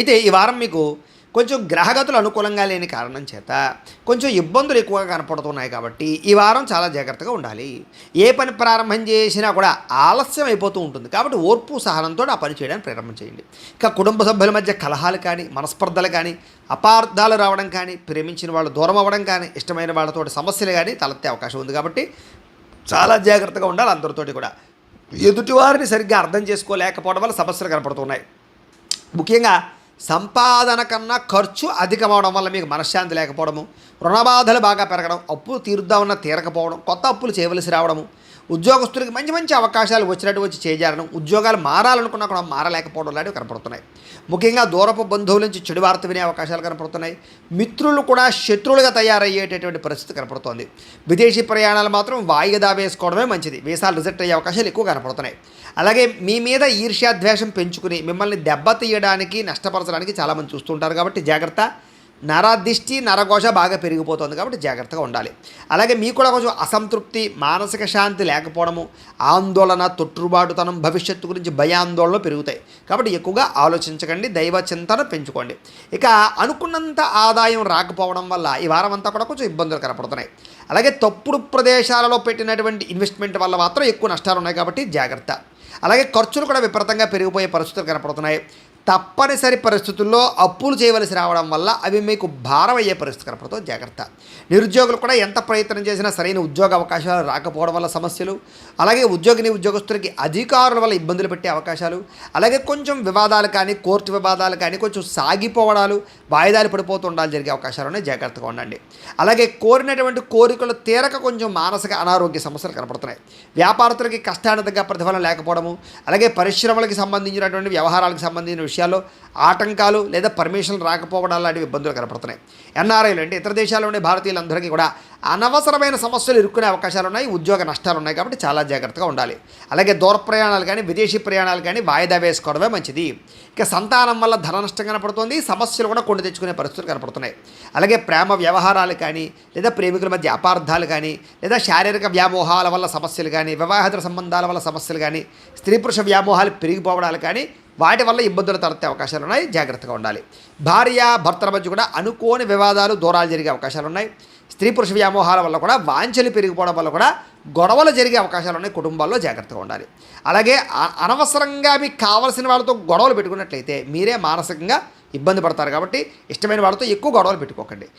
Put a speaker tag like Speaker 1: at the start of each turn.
Speaker 1: అయితే ఈ వారం మీకు కొంచెం గ్రహగతులు అనుకూలంగా లేని కారణం చేత కొంచెం ఇబ్బందులు ఎక్కువగా కనపడుతున్నాయి కాబట్టి ఈ వారం చాలా జాగ్రత్తగా ఉండాలి. ఏ పని ప్రారంభం చేసినా కూడా ఆలస్యం అయిపోతూ ఉంటుంది. కాబట్టి ఓర్పు సహనంతో ఆ పని చేయడానికి ప్రారంభం చేయండి. ఇక కుటుంబ సభ్యుల మధ్య కలహాలు కానీ మనస్పర్ధలు కానీ అపార్థాలు రావడం కానీ ప్రేమించిన వాళ్ళు దూరం అవ్వడం కానీ ఇష్టమైన వాళ్ళతో సమస్యలు కానీ తలెత్తే అవకాశం ఉంది కాబట్టి చాలా జాగ్రత్తగా ఉండాలి అందరితోటి కూడా. ఎదుటివారిని సరిగ్గా అర్థం చేసుకోలేకపోవడం వల్ల సమస్యలు కనపడుతున్నాయి. ముఖ్యంగా సంపాదన కన్నా ఖర్చు అధికమవడం వల్ల మీకు మనశ్శాంతి లేకపోవడము రుణబాధలు బాగా పెరగడం అప్పులు తీరుద్దామన్నా తీరకపోవడం కొత్త అప్పులు చేయవలసి రావడము ఉద్యోగస్తులకి మంచి మంచి అవకాశాలు వచ్చినట్టు వచ్చి చేజారడం ఉద్యోగాలు మారాలనుకున్నా కూడా మారలేకపోవడం లాంటివి కనపడుతున్నాయి. ముఖ్యంగా దూరపు బంధువుల నుంచి చెడు వార్త వినే అవకాశాలు కనపడుతున్నాయి. మిత్రులు కూడా శత్రువులుగా తయారయ్యేటటువంటి పరిస్థితి కనపడుతోంది. విదేశీ ప్రయాణాలు మాత్రం వాయిదా వేసుకోవడమే మంచిది. వీసాలు రిజెక్ట్ అయ్యే అవకాశాలు ఎక్కువ కనపడుతున్నాయి. అలాగే మీ మీద ఈర్ష్యాద్వేషం పెంచుకుని మిమ్మల్ని దెబ్బతీయడానికి నష్టపరచడానికి చాలామంది చూస్తుంటారు కాబట్టి జాగ్రత్త. నరదిష్టి నరఘోష బాగా పెరిగిపోతుంది కాబట్టి జాగ్రత్తగా ఉండాలి. అలాగే మీకు కూడా కొంచెం అసంతృప్తి మానసిక శాంతి లేకపోవడము ఆందోళన తొట్టుబాటుతనం భవిష్యత్తు గురించి భయాందోళనలు పెరుగుతాయి. కాబట్టి ఎక్కువగా ఆలోచించకండి దైవ చింతన పెంచుకోండి. ఇక అనుకున్నంత ఆదాయం రాకపోవడం వల్ల ఈ వారం అంతా కూడా కొంచెం ఇబ్బందులు కనపడుతున్నాయి. అలాగే తప్పుడు ప్రదేశాలలో పెట్టినటువంటి ఇన్వెస్ట్మెంట్ వల్ల మాత్రం ఎక్కువ నష్టాలు ఉన్నాయి కాబట్టి జాగ్రత్త. అలాగే ఖర్చులు కూడా విపరీతంగా పెరిగిపోయే పరిస్థితులు కనపడుతున్నాయి. తప్పనిసరి పరిస్థితుల్లో అప్పులు చేయవలసి రావడం వల్ల అవి మీకు భారం అయ్యే పరిస్థితి కనపడుతుంది జాగ్రత్త. నిరుద్యోగులు కూడా ఎంత ప్రయత్నం చేసినా సరైన ఉద్యోగ అవకాశాలు రాకపోవడం వల్ల సమస్యలు అలాగే ఉద్యోగిని ఉద్యోగస్తులకి అధికారుల వల్ల ఇబ్బందులు పెట్టే అవకాశాలు అలాగే కొంచెం వివాదాలు కానీ కోర్టు వివాదాలు కానీ కొంచెం సాగిపోవడాలు వాయిదాలు పడిపోతూ ఉండాలి జరిగే అవకాశాలు జాగ్రత్తగా ఉండండి. అలాగే కోరినటువంటి కోరికలు తీరక కొంచెం మానసిక అనారోగ్య సమస్యలు కనపడుతున్నాయి. వ్యాపారస్తులకి కష్టానికి తగ్గ ప్రతిఫలం లేకపోవడము అలాగే పరిశ్రమలకు సంబంధించినటువంటి వ్యవహారాలకు సంబంధించిన విషయాల్లో ఆటంకాలు లేదా పర్మిషన్లు రాకపోవడం లాంటివి ఇబ్బందులు కనపడుతున్నాయి. ఎన్ఆర్ఐలు అంటే ఇతర దేశాల్లో ఉండే భారతీయులందరికీ కూడా అనవసరమైన సమస్యలు ఇరుక్కునే అవకాశాలు ఉన్నాయి ఉద్యోగ నష్టాలు ఉన్నాయి కాబట్టి చాలా జాగ్రత్తగా ఉండాలి. అలాగే దూర ప్రయాణాలు కానీ విదేశీ ప్రయాణాలు కానీ వాయిదా వేసుకోవడమే మంచిది. ఇక సంతానం వల్ల ధన నష్టం కనపడుతుంది సమస్యలు కూడా కొండ తెచ్చుకునే పరిస్థితులు కనపడుతున్నాయి. అలాగే ప్రేమ వ్యవహారాలు కానీ లేదా ప్రేమికుల మధ్య అపార్థాలు కానీ లేదా శారీరక వ్యామోహాల వల్ల సమస్యలు కానీ వివాహేతర సంబంధాల వల్ల సమస్యలు కానీ స్త్రీ పురుష వ్యామోహాలు పెరిగిపోవడాలు కానీ వాటి వల్ల ఇబ్బందులు తలెత్తే అవకాశాలు ఉన్నాయి. జాగ్రత్తగా ఉండాలి. భార్య భర్తల మధ్య కూడా అనుకోని వివాదాలు దూరాలు జరిగే అవకాశాలు ఉన్నాయి. స్త్రీ పురుష వ్యామోహాల వల్ల కూడా వాంఛలు పెరిగిపోవడం వల్ల కూడా గొడవలు జరిగే అవకాశాలు ఉన్నాయి. కుటుంబాల్లో జాగ్రత్తగా ఉండాలి. అలాగే అనవసరంగా మీకు కావలసిన వాళ్ళతో గొడవలు పెట్టుకున్నట్లయితే మీరే మానసికంగా ఇబ్బంది పడతారు కాబట్టి ఇష్టమైన వాళ్ళతో ఎక్కువ గొడవలు పెట్టుకోకండి.